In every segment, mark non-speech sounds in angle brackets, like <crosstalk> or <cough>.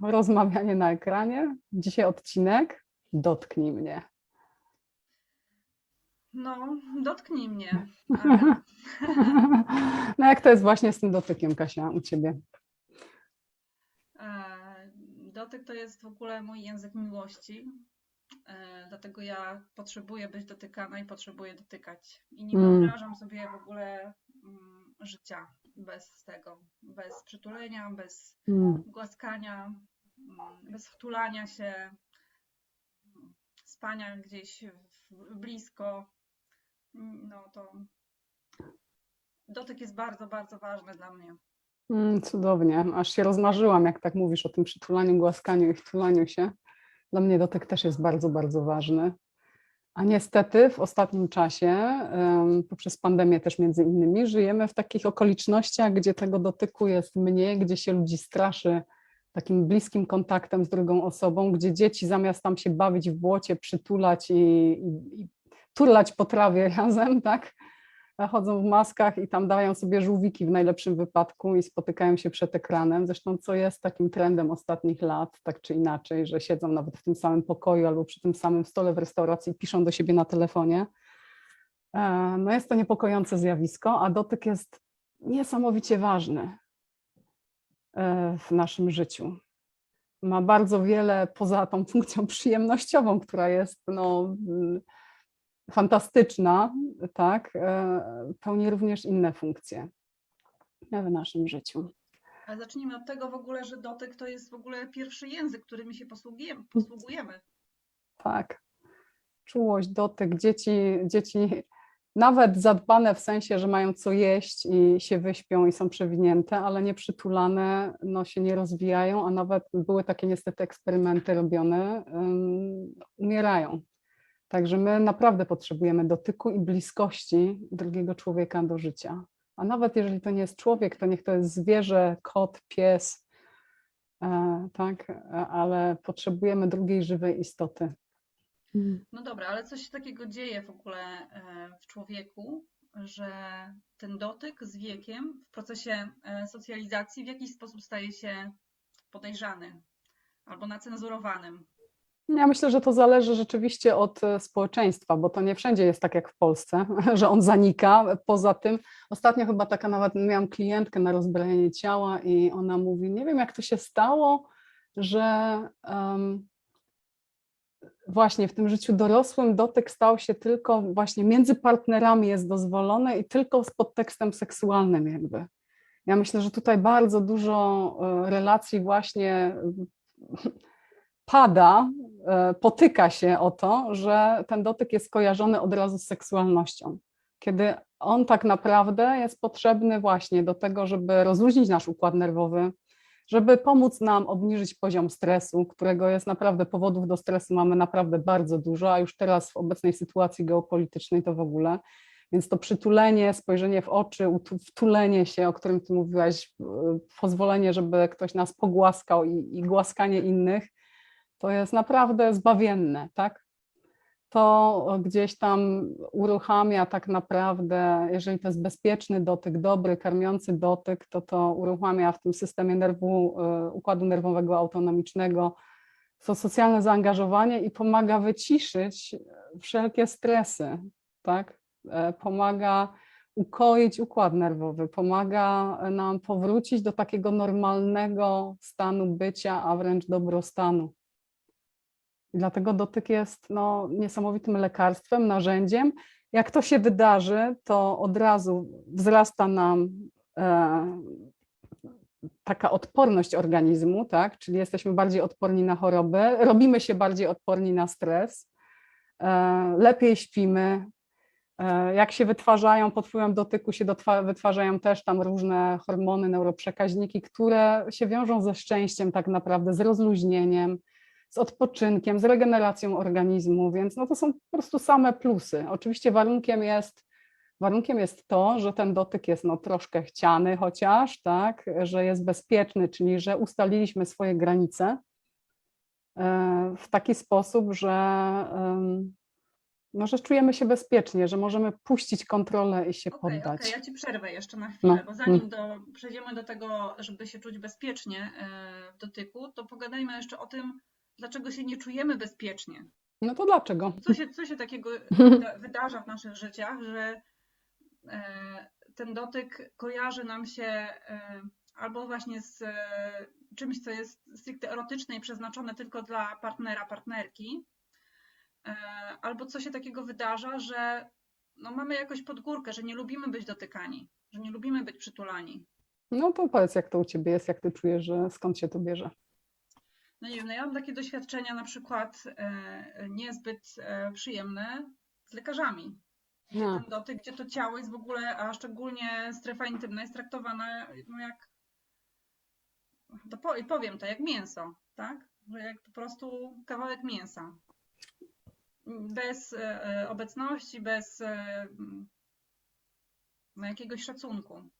rozmawianie na ekranie. Dzisiaj odcinek Dotknij mnie. No, dotknij mnie. <laughs> No jak to jest właśnie z tym dotykiem, Kasia, u ciebie? e, dotyk to jest w ogóle mój język miłości. E, dlatego ja potrzebuję być dotykana i potrzebuję dotykać. I nie Mm. wyobrażam sobie w ogóle mm, życia bez tego. Bez przytulenia, bez Mm, głaskania, mm, bez wtulania się, mm, spania gdzieś blisko. Mm, No to dotyk jest bardzo, bardzo ważny dla mnie. mm, Cudownie, aż się rozmarzyłam, jak tak mówisz o tym przytulaniu, głaskaniu i wtulaniu się. Dla mnie dotyk też jest bardzo, bardzo ważny. A niestety w ostatnim czasie, poprzez pandemię też między innymi, żyjemy w takich okolicznościach, gdzie tego dotyku jest mniej, gdzie się ludzi straszy takim bliskim kontaktem z drugą osobą, gdzie dzieci zamiast tam się bawić w błocie, przytulać i, i, i turlać po trawie <laughs> razem, tak? Chodzą w maskach i tam dają sobie żółwiki w najlepszym wypadku i spotykają się przed ekranem. Zresztą, co jest takim trendem ostatnich lat, tak czy inaczej, że siedzą nawet w tym samym pokoju albo przy tym samym stole w restauracji i piszą do siebie na telefonie. E, No jest to niepokojące zjawisko, a dotyk jest niesamowicie ważny w naszym życiu. Ma bardzo wiele poza tą <laughs> funkcją przyjemnościową, która jest no, mm, fantastyczna, tak, e, pełni również inne funkcje w naszym życiu. Ale zacznijmy od tego w ogóle, że dotyk to jest w ogóle pierwszy język, którymi się posługujemy. posługujemy. Tak. Czułość, dotyk, dzieci, dzieci nawet zadbane w sensie, że mają co jeść i się wyśpią i są przewinięte, ale nie przytulane, no się nie rozwijają, a nawet były takie niestety eksperymenty robione, um, umierają. Także my naprawdę potrzebujemy dotyku i bliskości drugiego człowieka do życia. A nawet jeżeli to nie jest człowiek, to niech to jest zwierzę, kot, pies, e, tak, e, ale potrzebujemy drugiej żywej istoty. No dobra, ale coś takiego dzieje w ogóle e, w człowieku, że ten dotyk z wiekiem w procesie e, socjalizacji w jakiś sposób staje się podejrzany albo nacenzurowanym. Ja myślę, że to zależy rzeczywiście od e, społeczeństwa, bo to nie wszędzie jest tak jak w Polsce, <laughs> że on zanika. Poza tym, ostatnio chyba taka nawet miałam klientkę na rozbrajanie ciała i ona mówi, nie wiem jak to się stało, że em, właśnie w tym życiu dorosłym dotyk stał się tylko właśnie między partnerami jest dozwolony i tylko z podtekstem seksualnym jakby. Ja myślę, że tutaj bardzo dużo e, relacji właśnie pada, e, potyka się o to, że ten dotyk jest kojarzony od razu z seksualnością. Kiedy on tak naprawdę jest potrzebny właśnie do tego, żeby rozluźnić nasz układ nerwowy, żeby pomóc nam obniżyć poziom stresu, którego jest naprawdę powodów do stresu mamy naprawdę bardzo dużo, a już teraz w obecnej sytuacji geopolitycznej to w ogóle. Więc to przytulenie, spojrzenie w oczy, wtulenie się, o którym ty mówiłaś, pozwolenie, żeby ktoś nas pogłaskał i, i głaskanie innych, to jest naprawdę zbawienne, tak? To gdzieś tam uruchamia tak naprawdę, jeżeli to jest bezpieczny dotyk, dobry, karmiący dotyk, to to uruchamia w tym systemie nerwu, y, układu nerwowego autonomicznego to socjalne zaangażowanie i pomaga wyciszyć wszelkie stresy, tak? E, Pomaga ukoić układ nerwowy, pomaga nam powrócić do takiego normalnego stanu bycia, a wręcz dobrostanu. Dlatego dotyk jest no, niesamowitym lekarstwem, narzędziem. Jak to się wydarzy, to od razu wzrasta nam e, taka odporność organizmu, tak? czyli jesteśmy bardziej odporni na choroby, robimy się bardziej odporni na stres, e, lepiej śpimy. E, jak się wytwarzają pod wpływem dotyku, się wytwarzają też tam różne hormony, neuroprzekaźniki, które się wiążą ze szczęściem tak naprawdę, z rozluźnieniem, z odpoczynkiem, z regeneracją organizmu, więc no to są po prostu same plusy. Oczywiście warunkiem jest, warunkiem jest to, że ten dotyk jest no troszkę chciany chociaż, tak, że jest bezpieczny, czyli że ustaliliśmy swoje granice e, w taki sposób, że no, że czujemy się bezpiecznie, że możemy puścić kontrolę i się Okej, poddać. okej, ja ci przerwę jeszcze na chwilę, No, bo zanim do, przejdziemy do tego, żeby się czuć bezpiecznie e, w dotyku, to pogadajmy jeszcze o tym, dlaczego się nie czujemy bezpiecznie. No to dlaczego? Co się, co się takiego wyda- <laughs> wydarza w naszych życiach, że e, ten dotyk kojarzy nam się e, albo właśnie z e, czymś, co jest stricte erotyczne i przeznaczone tylko dla partnera, partnerki, albo co się takiego wydarza, że no mamy jakoś pod górkę, że nie lubimy być dotykani, że nie lubimy być przytulani. No to powiedz, jak to u ciebie jest, jak ty czujesz, że skąd się to bierze? No nie wiem, no ja mam takie doświadczenia na przykład e, niezbyt e, przyjemne z lekarzami. A. ten dotyk, gdzie to ciało jest w ogóle, a szczególnie strefa intymna jest traktowana no jak, to powiem to, jak mięso, tak? Że jak po prostu kawałek mięsa. Bez e, obecności, bez no, jakiegoś szacunku.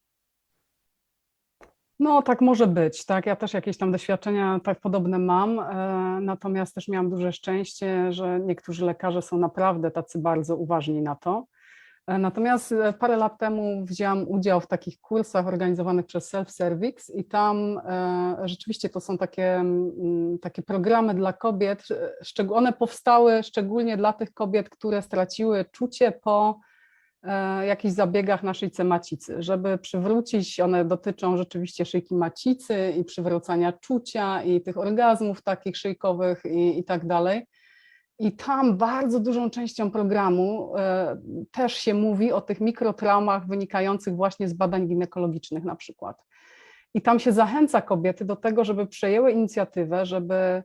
No, tak może być, tak. Ja też jakieś tam doświadczenia tak podobne mam, e, natomiast też miałam duże szczęście, że niektórzy lekarze są naprawdę tacy bardzo uważni na to. E, Natomiast e, parę lat temu wzięłam udział w takich kursach organizowanych przez Self-Service i tam rzeczywiście to są takie, mm, takie programy dla kobiet. One powstały szczególnie dla tych kobiet, które straciły czucie po jakichś zabiegach na szyjce macicy, żeby przywrócić, one dotyczą rzeczywiście szyjki macicy i przywrócenia czucia i tych orgazmów takich szyjkowych i, i tak dalej. I tam bardzo dużą częścią programu e, też się mówi o tych mikrotraumach wynikających właśnie z badań ginekologicznych na przykład. I tam się zachęca kobiety do tego, żeby przejęły inicjatywę, żeby,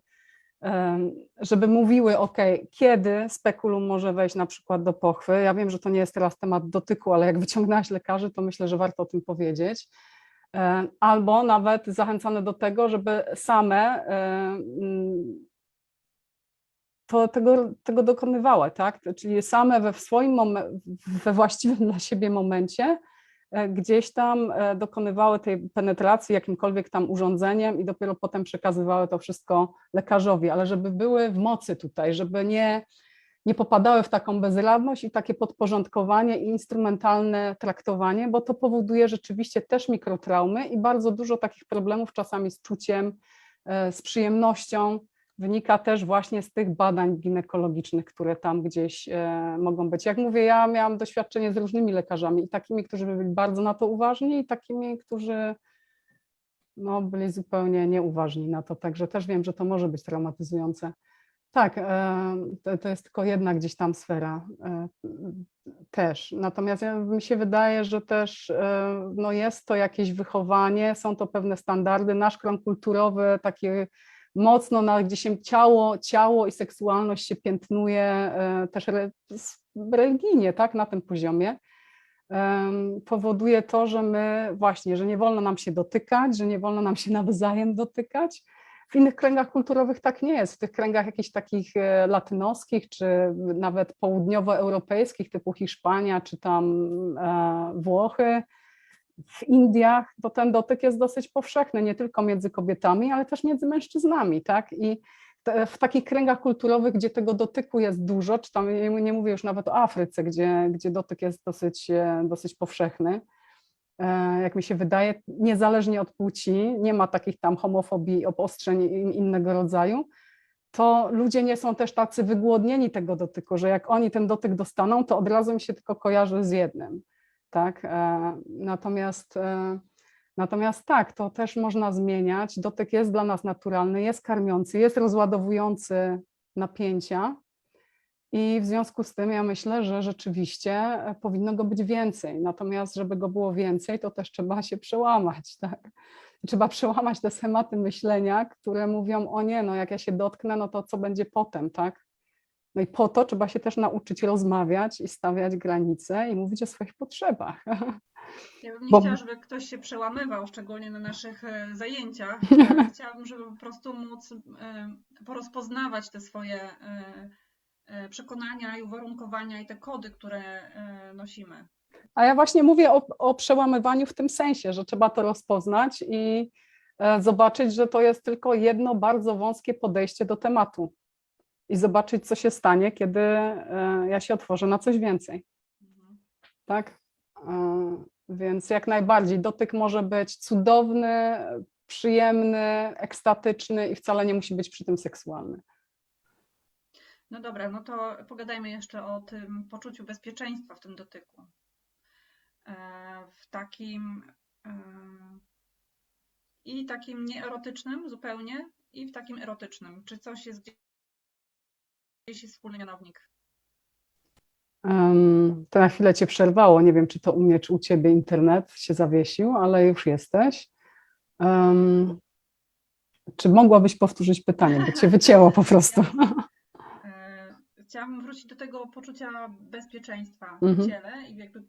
żeby mówiły, ok, kiedy spekulum może wejść na przykład do pochwy. Ja wiem, że to nie jest teraz temat dotyku, ale jak wyciągnęłaś lekarzy, to myślę, że warto o tym powiedzieć. Albo nawet zachęcane do tego, żeby same to tego, tego dokonywały, tak? Czyli same we swoim we właściwym dla siebie momencie gdzieś tam e, dokonywały tej penetracji jakimkolwiek tam urządzeniem i dopiero potem przekazywały to wszystko lekarzowi, ale żeby były w mocy tutaj, żeby nie, nie popadały w taką bezradność i takie podporządkowanie i instrumentalne traktowanie, bo to powoduje rzeczywiście też mikrotraumy i bardzo dużo takich problemów czasami z czuciem, e, z przyjemnością, wynika też właśnie z tych badań ginekologicznych, które tam gdzieś e, mogą być. Jak mówię, ja miałam doświadczenie z różnymi lekarzami i takimi, którzy byli bardzo na to uważni i takimi, którzy no, byli zupełnie nieuważni na to, także też wiem, że to może być traumatyzujące. Tak, e, to, to jest tylko jedna gdzieś tam sfera e, też. Natomiast ja, mi się wydaje, że też no, jest to jakieś wychowanie, są to pewne standardy, nasz krąg kulturowy, taki mocno, na, gdzie się ciało, ciało i seksualność się piętnuje e, też religijnie, tak, na tym poziomie, powoduje to, że my właśnie, że nie wolno nam się dotykać, że nie wolno nam się <laughs> nawzajem dotykać. W innych kręgach kulturowych tak nie jest. W tych kręgach jakichś takich e, latynoskich, czy nawet południowoeuropejskich, typu Hiszpania, czy tam e, Włochy, w Indiach to ten dotyk jest dosyć powszechny, nie tylko między kobietami, ale też między mężczyznami, tak? I w takich kręgach kulturowych, gdzie tego dotyku jest dużo, czy tam nie, nie mówię już nawet o Afryce, gdzie, gdzie dotyk jest dosyć, e, dosyć powszechny, e, jak mi się wydaje, niezależnie od płci, nie ma takich tam homofobii, obostrzeń in- innego rodzaju, to ludzie nie są też tacy wygłodnieni tego dotyku, że jak oni ten dotyk dostaną, to od razu mi się tylko kojarzy z jednym tak? E, Natomiast, e, natomiast tak, to też można zmieniać. Dotyk jest dla nas naturalny, jest karmiący, jest rozładowujący napięcia. I w związku z tym ja myślę, że rzeczywiście e, powinno go być więcej. Natomiast, żeby go było więcej, to też trzeba się przełamać, <laughs> tak? Trzeba przełamać te schematy myślenia, które mówią, o nie, no jak ja się dotknę, no to co będzie potem, tak? No i po to trzeba się też nauczyć rozmawiać i stawiać granice i mówić o swoich potrzebach. <laughs> Ja bym nie Bo- chciała, żeby ktoś się przełamywał, szczególnie na naszych e, zajęciach. <laughs> Chciałabym, żeby po prostu móc e, porozpoznawać te swoje e, przekonania i uwarunkowania i te kody, które nosimy. A ja właśnie mówię o, o przełamywaniu w tym sensie, że trzeba to rozpoznać i zobaczyć, że to jest tylko jedno bardzo wąskie podejście do tematu. I zobaczyć, co się stanie, kiedy e, ja się otworzę na coś więcej. Tak? E, Więc jak najbardziej dotyk może być cudowny, przyjemny, ekstatyczny i wcale nie musi być przy tym seksualny. No dobra, no to pogadajmy jeszcze o tym poczuciu bezpieczeństwa w tym dotyku. E, W takim i takim nieerotycznym zupełnie, i w takim erotycznym. Czy coś jest jest wspólny mianownik? Em, To na chwilę cię przerwało. Nie wiem, czy to u mnie, czy u ciebie internet się zawiesił, ale już jesteś. Em, Czy mogłabyś powtórzyć pytanie, bo cię wycięło po prostu. <laughs> <laughs> E, Chciałabym wrócić do tego poczucia bezpieczeństwa Mhm. w ciele i jakby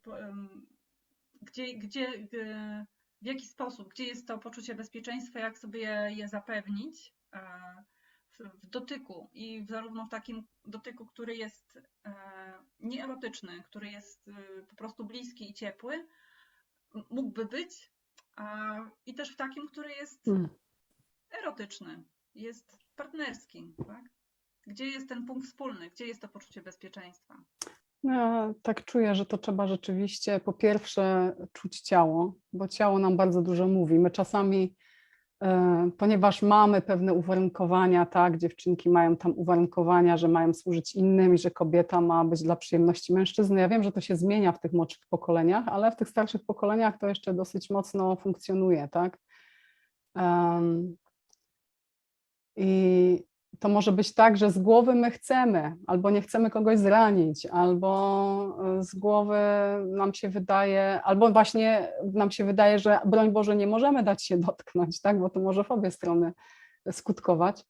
gdzie, gdzie, e, w jaki sposób, gdzie jest to poczucie bezpieczeństwa, jak sobie je zapewnić w, dotyku i zarówno w takim dotyku, który jest e, nieerotyczny, który jest e, po prostu bliski i ciepły, mógłby być, a, i też w takim, który jest Hmm. erotyczny, jest partnerski, tak? Gdzie jest ten punkt wspólny? Gdzie jest to poczucie bezpieczeństwa? Ja tak czuję, że to trzeba rzeczywiście po pierwsze czuć ciało, bo ciało nam bardzo dużo mówi. My czasami, ponieważ mamy pewne uwarunkowania, tak, dziewczynki mają tam uwarunkowania, że mają służyć innym i że kobieta ma być dla przyjemności mężczyzny. Ja wiem, że to się zmienia w tych młodszych pokoleniach, ale w tych starszych pokoleniach to jeszcze dosyć mocno funkcjonuje, tak. Em, I to może być tak, że z głowy my chcemy, albo nie chcemy kogoś zranić, albo e, z głowy nam się wydaje, albo właśnie nam się wydaje, że broń Boże nie możemy dać się dotknąć, tak? bo to może w obie strony skutkować.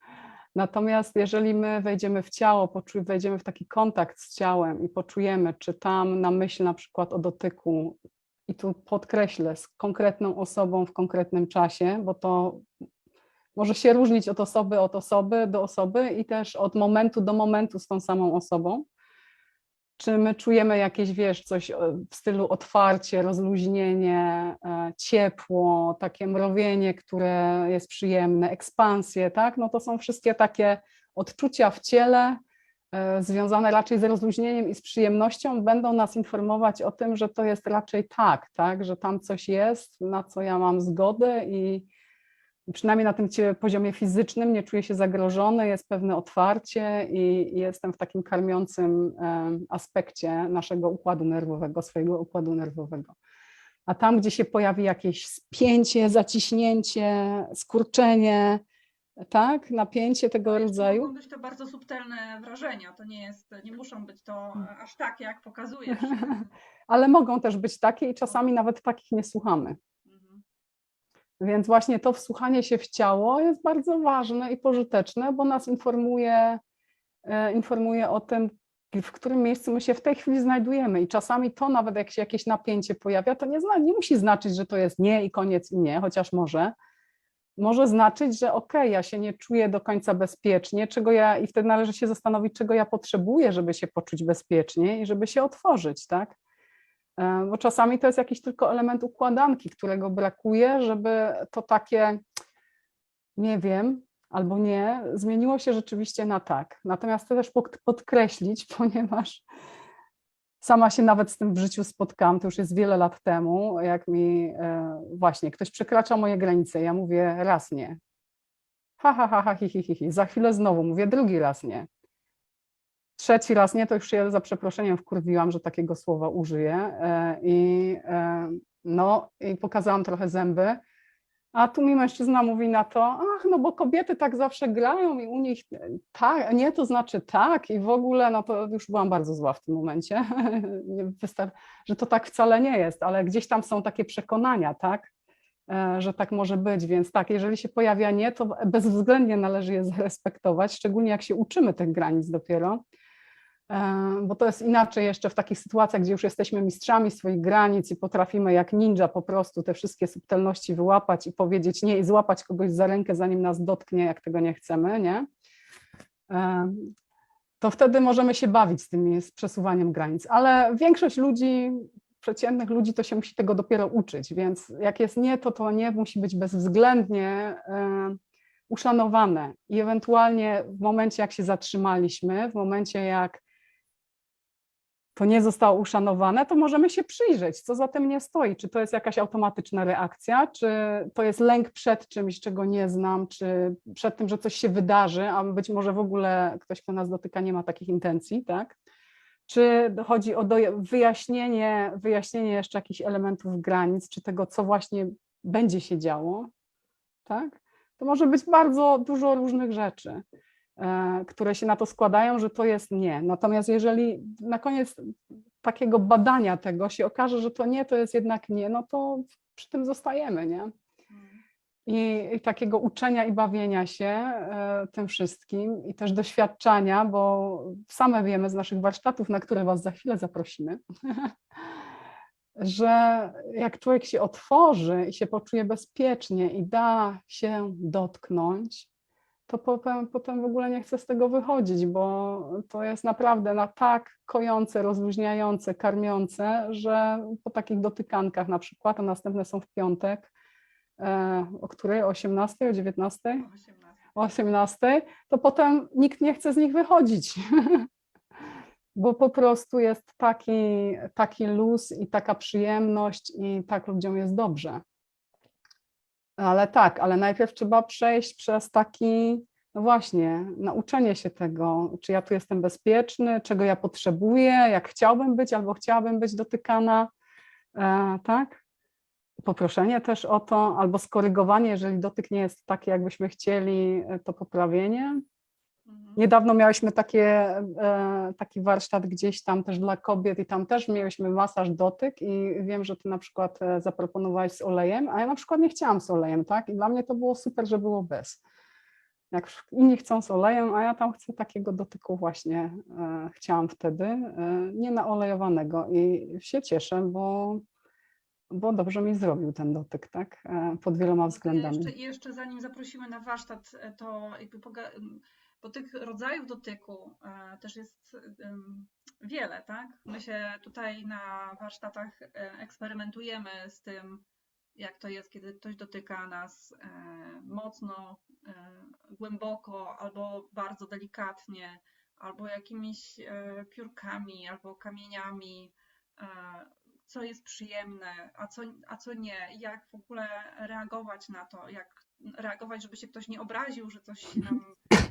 Natomiast jeżeli my wejdziemy w ciało, wejdziemy w taki kontakt z ciałem i poczujemy, czy tam na myśl na przykład o dotyku, i tu podkreślę, z konkretną osobą w konkretnym czasie, bo to może się różnić od osoby od osoby do osoby i też od momentu do momentu z tą samą osobą. Czy my czujemy jakieś, wiesz, coś e, w stylu otwarcie, rozluźnienie, e, ciepło, takie mrowienie, które jest przyjemne, ekspansję, tak? No to są wszystkie takie odczucia w ciele, e, związane raczej z rozluźnieniem i z przyjemnością, będą nas informować o tym, że to jest raczej tak, tak? Że tam coś jest, na co ja mam zgodę i przynajmniej na tym poziomie fizycznym nie czuję się zagrożony, jest pewne otwarcie i jestem w takim karmiącym aspekcie naszego układu nerwowego, swojego układu nerwowego. A tam, gdzie się pojawi jakieś spięcie, zaciśnięcie, skurczenie, tak, napięcie tego rodzaju, Mogą być to bardzo subtelne wrażenia. To nie jest, nie muszą być to aż tak, jak pokazujesz. <laughs> ale mogą też być takie i czasami nawet takich nie słuchamy. Więc właśnie to wsłuchanie się w ciało jest bardzo ważne i pożyteczne, bo nas informuje, e, informuje o tym, w którym miejscu my się w tej chwili znajdujemy. I czasami to nawet jak się jakieś napięcie pojawia, to nie, zna, nie musi znaczyć, że to jest nie i koniec i nie, chociaż może. Może znaczyć, że okej, ja się nie czuję do końca bezpiecznie, czego ja, i wtedy należy się zastanowić, czego ja potrzebuję, żeby się poczuć bezpiecznie i żeby się otworzyć, tak? E, Bo czasami to jest jakiś tylko element układanki, którego brakuje, żeby to takie, nie wiem, albo nie, zmieniło się rzeczywiście na tak. Natomiast chcę też pod- podkreślić, <laughs> ponieważ sama się nawet z tym w życiu spotkałam, to już jest wiele lat temu, jak mi e, właśnie ktoś przekracza moje granice, ja mówię raz nie. Ha, ha, ha, ha, hi, hi, hi, hi. Za chwilę znowu mówię drugi raz nie. Trzeci raz nie, to już się za przeproszeniem wkurwiłam, że takiego słowa użyję e, i e, no i pokazałam trochę zęby, a tu mi mężczyzna mówi na to, ach, no bo kobiety tak zawsze grają i u nich tak, nie, to znaczy tak i w ogóle, no to już byłam bardzo zła w tym momencie, <laughs> że to tak wcale nie jest, ale gdzieś tam są takie przekonania, tak, e, że tak może być, więc tak, jeżeli się pojawia nie, to bezwzględnie należy je zarespektować, szczególnie jak się uczymy tych granic dopiero, E, bo to jest inaczej jeszcze w takich sytuacjach, gdzie już jesteśmy mistrzami swoich granic i potrafimy jak ninja po prostu te wszystkie subtelności wyłapać i powiedzieć nie i złapać kogoś za rękę, zanim nas dotknie, jak tego nie chcemy, nie? E, To wtedy możemy się bawić z tymi, z przesuwaniem granic, ale większość ludzi, przeciętnych ludzi, to się musi tego dopiero uczyć, więc jak jest nie, to to nie musi być bezwzględnie e, uszanowane i ewentualnie w momencie, jak się zatrzymaliśmy, w momencie, jak to nie zostało uszanowane, to możemy się przyjrzeć, co za tym nie stoi. Czy to jest jakaś automatyczna reakcja, czy to jest lęk przed czymś, czego nie znam, czy przed tym, że coś się wydarzy, a być może w ogóle ktoś, kto nas dotyka, nie ma takich intencji, tak? Czy chodzi o wyjaśnienie, wyjaśnienie jeszcze jakichś elementów granic, czy tego, co właśnie będzie się działo, tak? To może być bardzo dużo różnych rzeczy, które się na to składają, że to jest nie. Natomiast jeżeli na koniec takiego badania tego się okaże, że to nie, to jest jednak nie, no to przy tym zostajemy, nie? I, i takiego uczenia i bawienia się e, tym wszystkim i też doświadczania, bo same wiemy z naszych warsztatów, na które Was za chwilę zaprosimy, <laughs> że jak człowiek się otworzy i się poczuje bezpiecznie i da się dotknąć, to potem, potem w ogóle nie chce z tego wychodzić, bo to jest naprawdę na tak kojące, rozluźniające, karmiące, że po takich dotykankach na przykład, a następne są w piątek, e, o której? O 18, o 19? 18. o 18, to potem nikt nie chce z nich wychodzić. <laughs> Bo po prostu jest taki, taki luz i taka przyjemność, i tak ludziom jest dobrze. Ale tak, ale najpierw trzeba przejść przez taki, no właśnie, nauczenie się tego, czy ja tu jestem bezpieczny, czego ja potrzebuję, jak chciałbym być albo chciałabym być dotykana, e, tak? Poproszenie też o to, albo skorygowanie, jeżeli dotyk nie jest taki, jakbyśmy chcieli, e, to poprawienie. Niedawno miałyśmy takie, e, taki warsztat gdzieś tam też dla kobiet i tam też mieliśmy masaż dotyk i wiem, że ty na przykład e, zaproponowałeś z olejem, a ja na przykład nie chciałam z olejem, tak? I dla mnie to było super, że było bez. Jak inni chcą z olejem, a ja tam chcę takiego dotyku właśnie e, chciałam wtedy, nie naolejowanego i się cieszę, bo, bo dobrze mi zrobił ten dotyk, tak? Pod wieloma względami. Jeszcze, jeszcze zanim zaprosimy na warsztat, to jakby bo tych rodzajów dotyku e, też jest wiele, tak? My się tutaj na warsztatach e, eksperymentujemy z tym, jak to jest, kiedy ktoś dotyka nas e, mocno, głęboko, albo bardzo delikatnie, albo jakimiś piórkami, albo kamieniami, co jest przyjemne, a co, a co nie, jak w ogóle reagować na to, jak reagować, żeby się ktoś nie obraził, że coś nam, <laughs>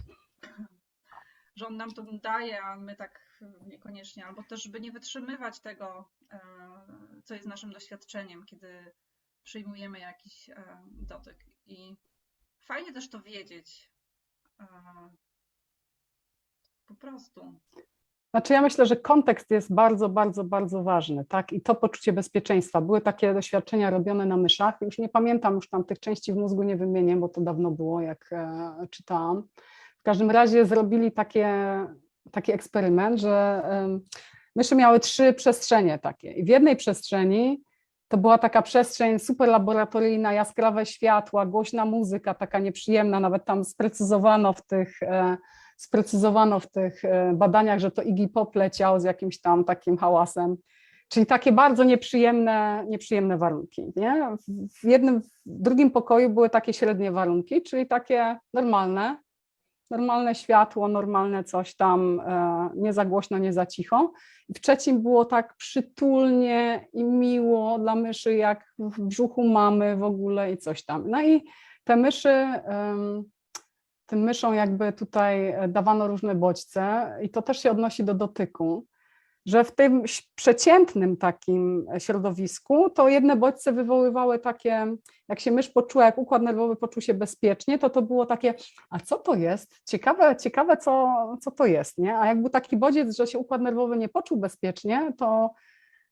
że on nam to daje, a my tak niekoniecznie, albo też, żeby nie wytrzymywać tego, e, co jest naszym doświadczeniem, kiedy przyjmujemy jakiś e, dotyk. I fajnie też to wiedzieć. e, Po prostu. Znaczy ja myślę, że kontekst jest bardzo, bardzo, bardzo ważny, tak? I to poczucie bezpieczeństwa. Były takie doświadczenia robione na myszach, już nie pamiętam, już tam tych części w mózgu nie wymienię, bo to dawno było, jak czytałam. Każdym razie zrobili takie, taki eksperyment, że myszy miały trzy przestrzenie takie i w jednej przestrzeni to była taka przestrzeń super laboratoryjna, jaskrawe światła, głośna muzyka, taka nieprzyjemna, nawet tam sprecyzowano w tych, e, sprecyzowano w tych e, badaniach, że to Iggy Pop leciał z jakimś tam takim hałasem. Czyli takie bardzo nieprzyjemne, nieprzyjemne warunki. Nie? W jednym, w drugim pokoju były takie średnie warunki, czyli takie normalne, normalne światło, normalne coś tam, e, nie za głośno, nie za cicho. I w trzecim było tak przytulnie i miło dla myszy, jak w brzuchu mamy w ogóle i coś tam. No i te myszy, tym myszom jakby tutaj dawano różne bodźce i to też się odnosi do dotyku, że w tym przeciętnym takim e, środowisku to jedne bodźce wywoływały takie, jak się mysz poczuła, jak układ nerwowy poczuł się bezpiecznie, to to było takie, a co to jest? Ciekawe, ciekawe co, co to jest, nie? A jak był taki bodziec, że się układ nerwowy nie poczuł bezpiecznie, to,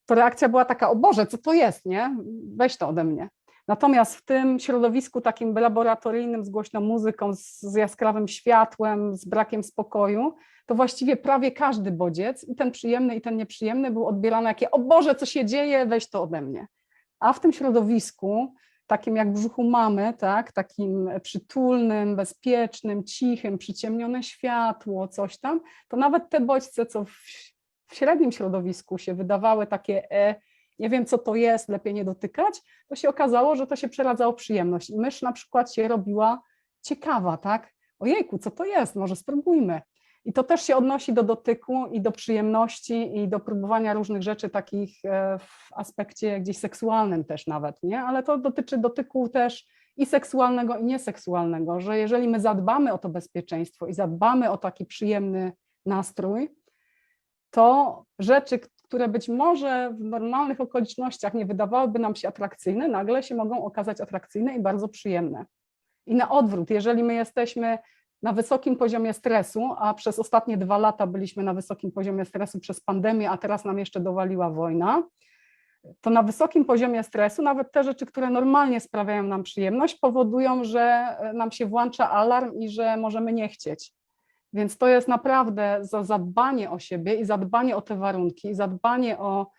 to reakcja była taka, o Boże, co to jest, nie? Weź to ode mnie. Natomiast w tym środowisku takim laboratoryjnym, z głośną muzyką, z, z jaskrawym światłem, z brakiem spokoju, to właściwie prawie każdy bodziec, i ten przyjemny, i ten nieprzyjemny, był odbierany jakie, o Boże, co się dzieje, weź to ode mnie. A w tym środowisku, takim jak w brzuchu mamy, tak, takim przytulnym, bezpiecznym, cichym, przyciemnione światło, coś tam, to nawet te bodźce, co w, w średnim środowisku się wydawały takie, e, nie wiem co to jest, lepiej nie dotykać, to się okazało, że to się przeradzało w przyjemność. I mysz na przykład się robiła ciekawa, tak? Ojejku, co to jest? Może spróbujmy. I to też się odnosi do dotyku i do przyjemności i do próbowania różnych rzeczy takich e, w aspekcie gdzieś seksualnym też nawet, nie? Ale to dotyczy dotyku też i seksualnego, i nieseksualnego, że jeżeli my zadbamy o to bezpieczeństwo i zadbamy o taki przyjemny nastrój, to rzeczy, które być może w normalnych okolicznościach nie wydawałyby nam się atrakcyjne, nagle się mogą okazać atrakcyjne i bardzo przyjemne. I na odwrót, jeżeli my jesteśmy na wysokim poziomie stresu, a przez ostatnie dwa lata byliśmy na wysokim poziomie stresu przez pandemię, a teraz nam jeszcze dowaliła wojna, to na wysokim poziomie stresu nawet te rzeczy, które normalnie sprawiają nam przyjemność, powodują, że nam się włącza alarm i że możemy nie chcieć. Więc to jest naprawdę za zadbanie o siebie i zadbanie o te warunki, i zadbanie o,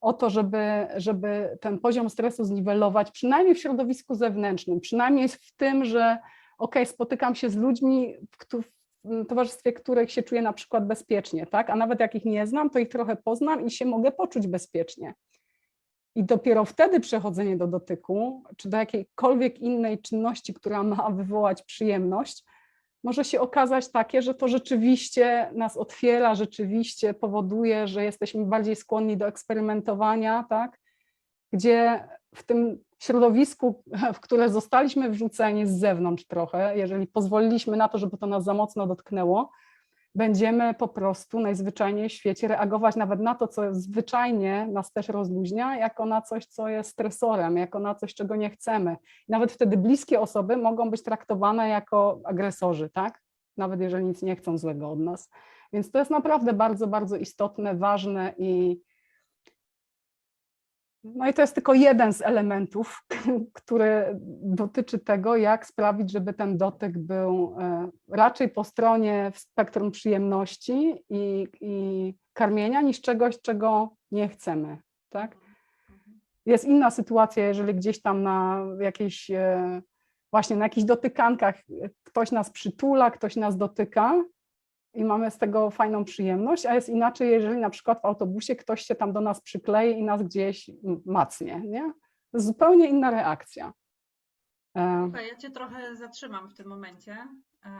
o to, żeby, żeby ten poziom stresu zniwelować, przynajmniej w środowisku zewnętrznym, przynajmniej w tym, że ok, spotykam się z ludźmi, w, towarzystwie których się czuję na przykład bezpiecznie, tak? A nawet jak ich nie znam, to ich trochę poznam i się mogę poczuć bezpiecznie. I dopiero wtedy przechodzenie do dotyku, czy do jakiejkolwiek innej czynności, która ma wywołać przyjemność, może się okazać takie, że to rzeczywiście nas otwiera, rzeczywiście powoduje, że jesteśmy bardziej skłonni do eksperymentowania, tak? Gdzie w tym środowisku, w które zostaliśmy wrzuceni z zewnątrz trochę, jeżeli pozwoliliśmy na to, żeby to nas za mocno dotknęło, będziemy po prostu najzwyczajniej w świecie reagować nawet na to, co zwyczajnie nas też rozluźnia, jako na coś, co jest stresorem, jako na coś, czego nie chcemy. Nawet wtedy bliskie osoby mogą być traktowane jako agresorzy, tak? Nawet jeżeli nic nie chcą złego od nas. Więc to jest naprawdę bardzo, bardzo istotne, ważne i no i to jest tylko jeden z elementów, <laughs> który dotyczy tego, jak sprawić, żeby ten dotyk był e, raczej po stronie spektrum przyjemności i, i karmienia, niż czegoś, czego nie chcemy. Tak? Jest inna sytuacja, jeżeli gdzieś tam na jakiejś, e, właśnie na jakichś dotykankach ktoś nas przytula, ktoś nas dotyka i mamy z tego fajną przyjemność, a jest inaczej, jeżeli na przykład w autobusie ktoś się tam do nas przyklei i nas gdzieś macnie, nie? To jest zupełnie inna reakcja. E, Słuchaj, ja cię trochę zatrzymam w tym momencie, e,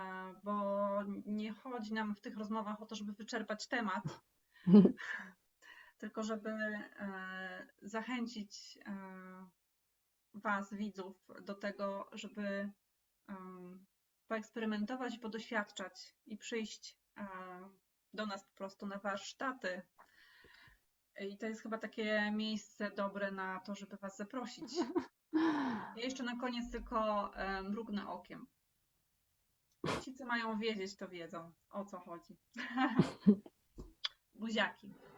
bo nie chodzi nam w tych rozmowach o to, żeby wyczerpać temat, <laughs> tylko żeby e, zachęcić Was, widzów, do tego, żeby poeksperymentować i podoświadczać i przyjść do nas po prostu na warsztaty. I to jest chyba takie miejsce dobre na to, żeby Was zaprosić. Ja jeszcze na koniec tylko mrugnę okiem. Ci, co mają wiedzieć, to wiedzą, o co chodzi. <laughs> Buziaki.